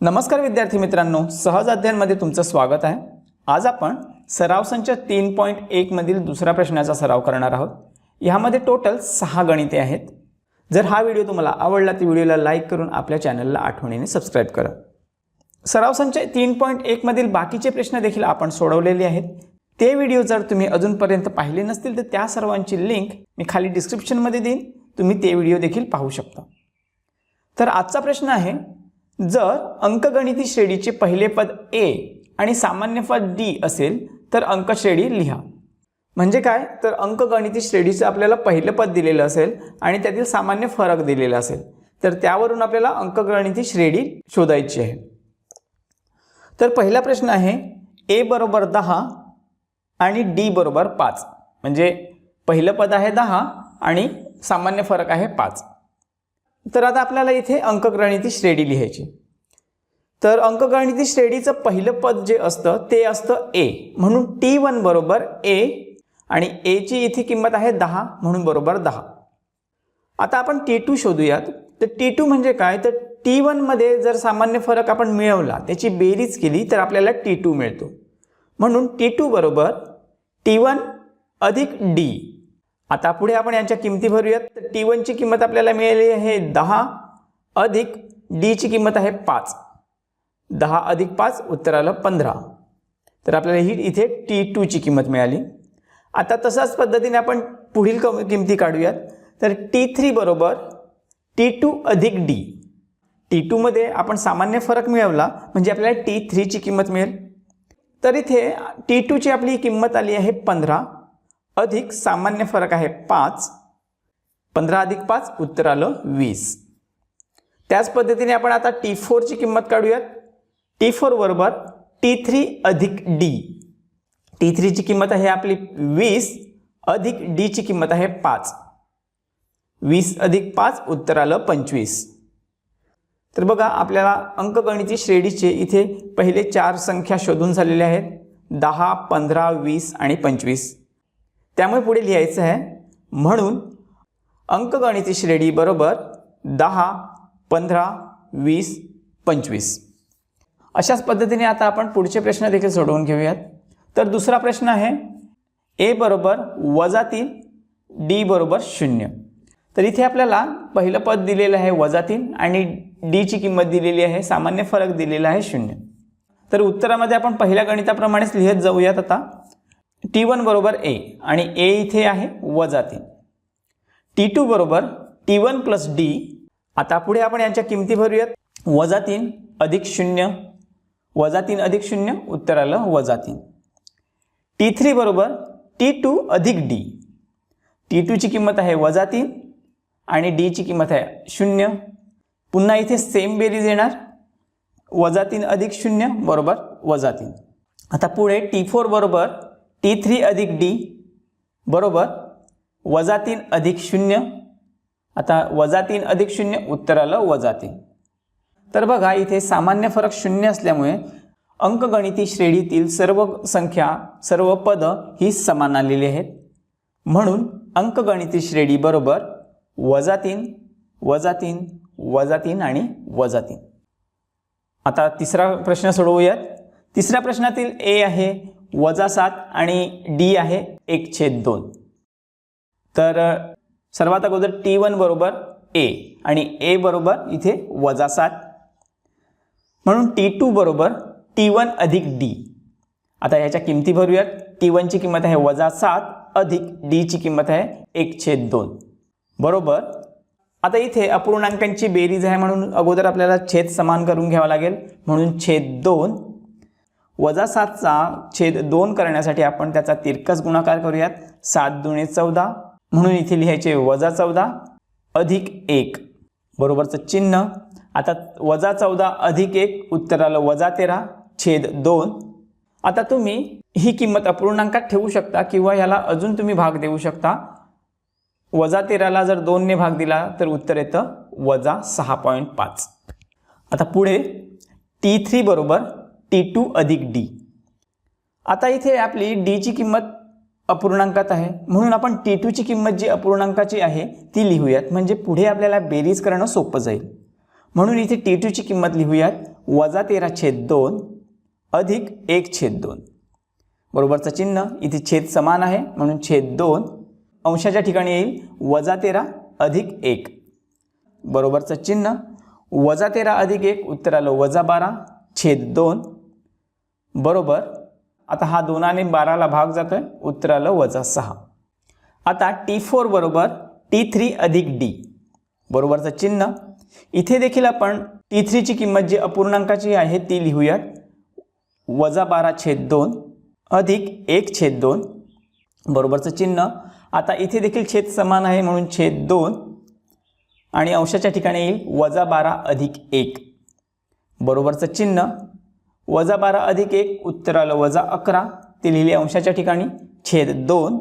नमस्कार विद्यार्थी मित्रांनो सहज अध्ययनमध्ये तुमचं स्वागत आहे. आज आपण सराव संच तीन पॉईंट एकमधील दुसऱ्या प्रश्नाचा सराव करणार आहोत. ह्यामध्ये टोटल सहा गणिते आहेत. जर हा व्हिडिओ तुम्हाला आवडला तर व्हिडिओला लाईक करून आपल्या चॅनलला आठवणीने सबस्क्राईब करा. सराव संच तीन पॉईंट एकमधील बाकीचे प्रश्न देखील आपण सोडवलेले आहेत. ते व्हिडिओ जर तुम्ही अजूनपर्यंत पाहिले नसतील तर त्या सर्वांची लिंक मी खाली डिस्क्रिप्शनमध्ये देईन. तुम्ही ते व्हिडिओ देखील पाहू शकता. तर आजचा प्रश्न आहे जर अंकगणिती श्रेणीचे पहिले पद ए आणि सामान्य पद डी असेल तर अंकश्रेणी लिहा. म्हणजे काय? तर अंकगणिती श्रेणीचं आपल्याला पहिलं पद दिलेलं असेल आणि त्यातील सामान्य फरक दिलेला असेल तर त्यावरून आपल्याला अंकगणिती श्रेणी शोधायची आहे. तर पहिला प्रश्न आहे ए बरोबर दहा आणि डी बरोबर पाच. म्हणजे पहिलं पद आहे दहा आणि सामान्य फरक आहे पाच. तर आता आपल्याला इथे अंकगणिती श्रेणी लिहायची. तर अंकगणिती श्रेणीचं पहिलं पद जे असतं ते असतं ए म्हणून टी वन बरोबर ए आणि एची इथे किंमत आहे दहा म्हणून बरोबर दहा. आता आपण टी टू शोधूयात. तर टी टू म्हणजे काय? तर टी वनमध्ये जर सामान्य फरक आपण मिळवला त्याची बेरीज केली तर आपल्याला टी टू मिळतो. म्हणून टी टू बरोबर टी वन अधिक डी आता पुढे आपण यांच्या किमती भरूयात. तर टी वनची किंमत आपल्याला मिळाली आहे दहा अधिक डीची किंमत आहे पाच. दहा अधिक पाच उत्तर आलं पंधरा. तर आपल्याला ही इथे टी टूची किंमत मिळाली. आता तशाच पद्धतीने आपण पुढील कम किमती काढूयात. तर टी थ्री बरोबर टी टू अधिक डी टी टूमध्ये आपण सामान्य फरक मिळवला म्हणजे आपल्याला टी थ्रीची किंमत मिळेल. तर इथे टी टूची आपली किंमत आली आहे पंधरा. अधिक सामान्य फरक आहे पाच पंधरा अधिक पाच उत्तर आलं वीस. त्याच पद्धतीने आपण आता टी फोरची किंमत काढूयात. टी फोर बरोबर टी थ्री अधिक डी टी थ्रीची किंमत आहे आपली वीस अधिक डीची किंमत आहे पाच. वीस अधिक पाच उत्तर आलं पंचवीस. तर बघा आपल्याला अंकगणिती श्रेणीचे इथे पहिले चार संख्या शोधून झालेल्या आहेत. दहा पंधरा वीस आणि पंचवीस. त्यामुळे पुढे लिहायचं आहे म्हणून अंकगणिती श्रेणी बरोबर दहा पंधरा वीस पंचवीस. अशाच पद्धतीने आता आपण पुढचे प्रश्न देखील सोडवून घेऊयात. तर दुसरा प्रश्न आहे ए बरोबर वजा तीन डी बरोबर शून्य. तर इथे आपल्याला पहिलं पद दिलेलं आहे वजा तीन आणि डीची किंमत दिलेली आहे सामान्य फरक दिलेला आहे शून्य. तर उत्तरामध्ये आपण पहिल्या गणिताप्रमाणेच लिहित जाऊयात आता. टी वन बरोबर ए आणि ए इथे आहे वजा तीन. टी टू बरोबर टी वन प्लस डी आता पुढे आपण यांच्या किमती भरूयात. वजा तीन अधिक शून्य. वजा तीन अधिक शून्य उत्तर आलं वजा तीन. टी थ्री बरोबर टी टू अधिक डी टी टूची किंमत आहे वजा तीन आणि डीची किंमत आहे शून्य. पुन्हा इथे सेम बेरीज येणार. वजा तीन अधिक शून्य बरोबर वजा तीन. आता पुढे टी फोर बरोबर टी थ्री अधिक डी बरोबर वजा तीन अधिक शून्य. आता वजा तीन अधिक शून्य उत्तर आलं वजा तीन. तर बघा इथे सामान्य फरक शून्य असल्यामुळे अंकगणिती श्रेणीतील सर्व संख्या सर्व पदं ही समान आलेली आहेत. म्हणून अंकगणिती श्रेणी बरोबर वजा तीन वजा तीन वजा तीन आणि वजा तीन. आता तिसरा प्रश्न सोडवूयात. तिसऱ्या प्रश्नातील ए आहे वजा सात आणि डी आहे एक छेद दोन. तर सर्वात अगोदर टी वन बरोबर ए आणि ए बरोबर इथे वजा सात. म्हणून टी टू बरोबर टी वन अधिक डी. आता याच्या किमती भरूयात. टी वनची किंमत आहे वजा सात अधिक डीची किंमत आहे एक छेद दोन. बरोबर? आता इथे अपूर्णांकांची बेरीज आहे म्हणून अगोदर आपल्याला छेद समान करून घ्यावा लागेल. म्हणून छेद दोन वजा सातचा छेद दोन करण्यासाठी आपण त्याचा तिरकस गुणाकार करूयात. सात दुणे चौदा. म्हणून इथे लिहायचे वजा चौदा अधिक एक. बरोबरचं चिन्ह. आता वजा चौदा अधिक एक उत्तर आलं वजा तेरा छेद दोन. आता तुम्ही ही किंमत अपूर्णांकात ठेवू शकता किंवा ह्याला अजून तुम्ही भाग देऊ शकता. वजा तेराला जर दोनने भाग दिला तर उत्तर येतं वजा सहा पॉईंट पाच. आता पुढे टी थ्री बरोबर टी टू अधिक डी. आता इथे आपली डीची किंमत अपूर्णांकात आहे. म्हणून आपण टी टूची किंमत जी अपूर्णांकाची आहे ती लिहूयात. म्हणजे पुढे आपल्याला बेरीज करणं सोपं जाईल. म्हणून इथे टी टूची किंमत लिहूयात. वजा तेरा छेद दोन अधिक एक छेद दोन. बरोबरचं चिन्ह. इथे छेद समान आहे. म्हणून छेद दोन अंशाच्या ठिकाणी येईल. वजा तेरा अधिक एक. बरोबरचं चिन्ह. वजा तेरा अधिक एक उत्तर आलं वजा बारा. छेद दोन बरोबर? आता हा दोनाने बाराला भाग जातोय उत्तर आलं वजा सहा. आता टी फोर बरोबर टी थ्री अधिक डी. बरोबरचं चिन्ह. इथे देखील आपण टी थ्रीची किंमत जी अपूर्णांकाची आहे ती लिहूयात. वजा बारा छेद दोन अधिक एक छेद दोन. बरोबरचं चिन्ह. आता इथे देखील छेद समान आहे म्हणून छेद दोन. आणि अंशाच्या ठिकाणी येईल वजा बारा अधिक एक. बरोबरचं चिन्ह. वजा बारा अधिक एक उत्तर आलं वजा अकरा. ते लिहिले अंशाच्या ठिकाणी छेद दोन.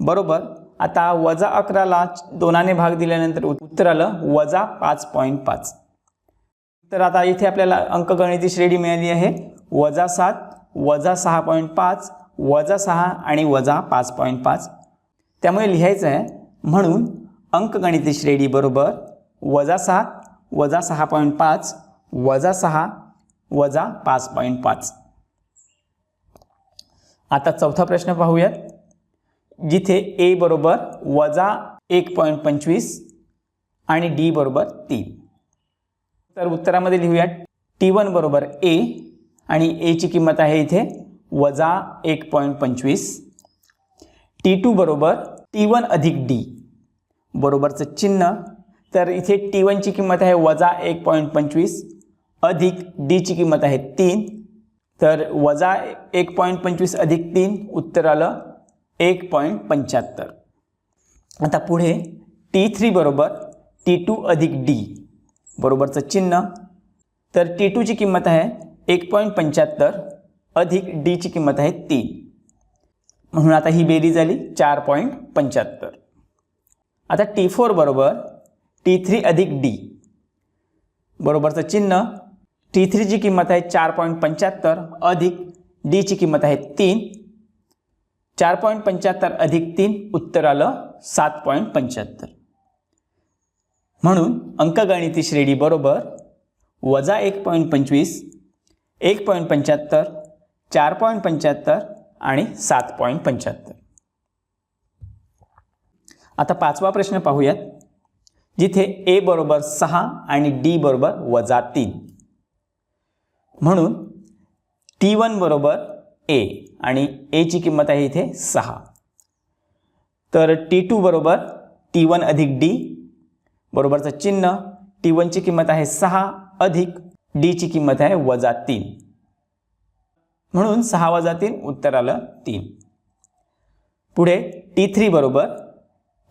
बरोबर? आता वजा अकराला दोनाने भाग दिल्यानंतर उत्तर आलं वजा पाच पॉईंट पाच. तर आता इथे आपल्याला अंकगणिती श्रेणी मिळाली आहे. वजा सात वजा सहा पॉईंट पाच वजा सहा आणि वजा पाच पॉईंट पाच. त्यामुळे लिहायचं आहे म्हणून अंकगणिती श्रेणी बरोबर वजा सात वजा सहा पॉईंट पाच वजा सहा वजा पाच पॉईंट पाच. आता चौथा प्रश्न पाहूयात. जिथे ए बरोबर वजा एक पॉईंट पंचवीस आणि डी बरोबर तीन. तर उत्तरामध्ये लिहूयात. टी वन बरोबर ए आणि एची किंमत आहे इथे वजा एक पॉईंट पंचवीस. टी टू बरोबर टी वन अधिक डी बरोबरचं चिन्ह. तर इथे टी वनची किंमत आहे वजा एक पॉईंट पंचवीस. अधिक डीची किंमत आहे तीन. तर वजा एक पॉईंट पंचवीस अधिक तीन उत्तर आलं एक पॉईंट पंच्याहत्तर. आता पुढे टी थ्री बरोबर टी टू अधिक डी बरोबरचं चिन्ह. तर टी टूची किंमत आहे एक पॉईंट पंच्याहत्तर अधिक डीची किंमत आहे तीन. म्हणून आता ही बेरी झाली चार पॉईंट पंच्याहत्तर. आता टी फोर बरोबर टी थ्री अधिक डी बरोबरचं चिन्ह. टी थ्रीची किंमत आहे चार पॉईंट पंच्याहत्तर अधिक डीची किंमत आहे तीन. चार पॉईंट पंच्याहत्तर अधिक तीन उत्तर आलं सात पॉईंट पंच्याहत्तर. म्हणून अंकगणिती श्रेणी बरोबर वजा एक पॉईंट पंचवीस एक पॉईंट पंच्याहत्तर चार पॉईंट पंच्याहत्तर आणि सात पॉईंट पंच्याहत्तर. आता पाचवा प्रश्न पाहूयात. जिथे ए बरोबर सहा आणि डी बरोबर वजा तीन. म्हणून टी वन बरोबर ए आणि एची किंमत आहे इथे सहा. तर टी टू बरोबर टी वन अधिक डी बरोबरचं चिन्ह टी वनची किंमत आहे सहा अधिक डीची किंमत आहे वजा तीन. म्हणून सहा वजा तीन उत्तर आलं तीन. पुढे टी थ्री बरोबर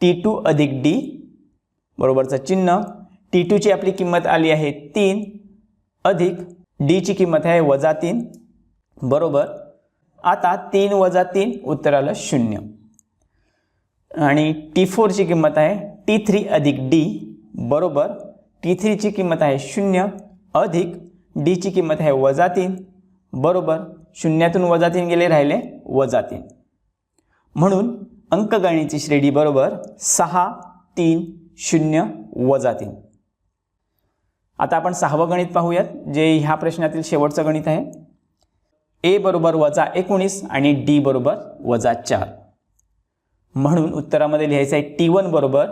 टी टू अधिक डी बरोबरचं चिन्ह टी टूची आपली किंमत आली आहे तीन अधिक डीची किंमत आहे वजा तीन. बरोबर? आता तीन वजा तीन उत्तर आलं शून्य. आणि टी फोरची किंमत आहे टी थ्री अधिक डी बरोबर? टी थ्रीची किंमत आहे शून्य अधिक डीची किंमत आहे वजा तीन. बरोबर? शून्यातून वजा तीन गेले राहिले वजा तीन. म्हणून अंकगणिती श्रेणी बरोबर सहा तीन शून्य वजा तीन. आता आपण सहावं गणित पाहूयात जे ह्या प्रश्नातील शेवटचं गणित आहे. ए बरोबर वजा एकोणीस आणि डी बरोबर वजा चार. म्हणून उत्तरामध्ये लिहायचं आहे टी वन बरोबर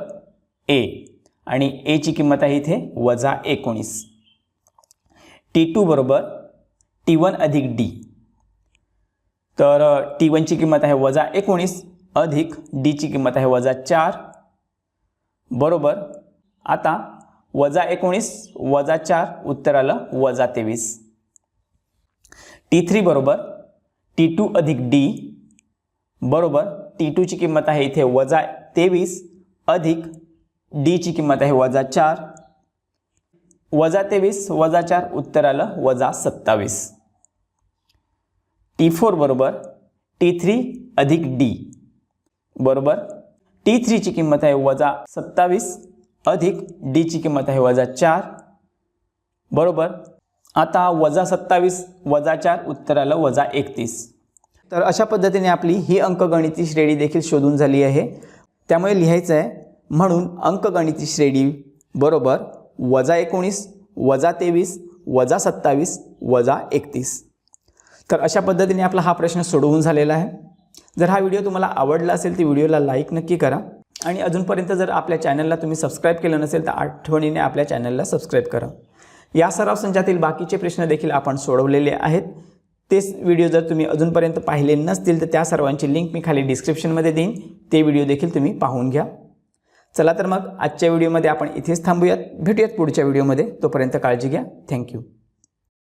ए आणि एची किंमत आहे इथे वजा एकोणीस. टी टू बरोबर टी वन अधिक डी तर टी वनची किंमत आहे वजा एकोणीस अधिक डीची किंमत आहे वजा चार. बरोबर आता वजा एकोणीस वजा चार उत्तर आलं वजा तेवीस. टी थ्री बरोबर टी टू अधिक डी बरोबर टी टूची किंमत आहे इथे वजा तेवीस अधिक डीची किंमत आहे वजा चार. वजा तेवीस वजा चार उत्तर आलं वजा सत्तावीस. टी फोर बरोबर टी थ्री अधिक डी बरोबर टी थ्रीची किंमत आहे वजा सत्तावीस. अधिक डीची किंमत आहे वजा चार. बरोबर? आता वजा सत्तावीस वजा चार उत्तर आलं वजा एकतीस. तर अशा पद्धतीने आपली ही अंकगणिती श्रेणी देखील शोधून झाली आहे. त्यामुळे लिहायचं आहे म्हणून अंकगणिती श्रेणी बरोबर वजा एकोणीस वजा तेवीस वजा सत्तावीस वजा एकतीस. तर अशा पद्धतीने आपला हा प्रश्न सोडवून झालेला आहे. जर हा व्हिडिओ तुम्हाला आवडला असेल तर व्हिडिओला लाईक नक्की करा. आणि अजूनपर्यंत जर आपल्या चॅनलला तुम्ही सबस्क्राईब केलं नसेल तर आठवणीने आपल्या चॅनलला सबस्क्राईब करा. या सराव संचातील बाकीचे प्रश्न देखील आपण सोडवलेले आहेत. तेच व्हिडिओ जर तुम्ही अजूनपर्यंत पाहिले नसतील तर त्या सर्वांची लिंक मी खाली डिस्क्रिप्शनमध्ये देईन. ते व्हिडिओ देखील तुम्ही पाहून घ्या. चला तर मग आजच्या व्हिडिओमध्ये आपण इथेच थांबूयात. भेटूयात पुढच्या व्हिडिओमध्ये तोपर्यंत काळजी घ्या. थँक्यू